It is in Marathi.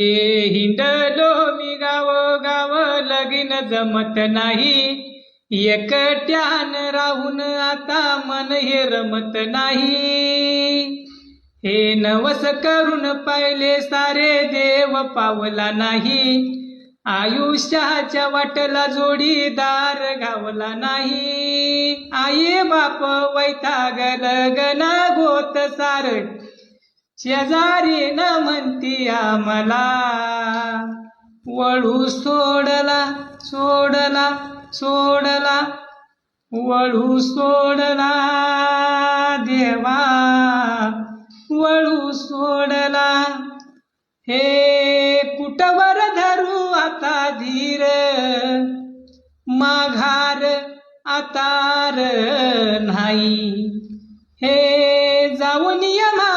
ए हिंडलो मी गाव गाव लगीन जमत नाही. एकट्यान राहून आता मन हे रमत नाही. हे नवस करून पाहिले सारे देव पावला नाही. आयुष्याच्या वाटला जोडीदार गावला नाही. आई बाप वैतागल गना गोत सार. शेजारी न म्हणती आम्हाला. वळू सोडला सोडला सोडला. वळू सोडला देवा. वळू सोडला. हे कुटवर धरू आता धीर? माघार आतार नाही. हे जाऊन या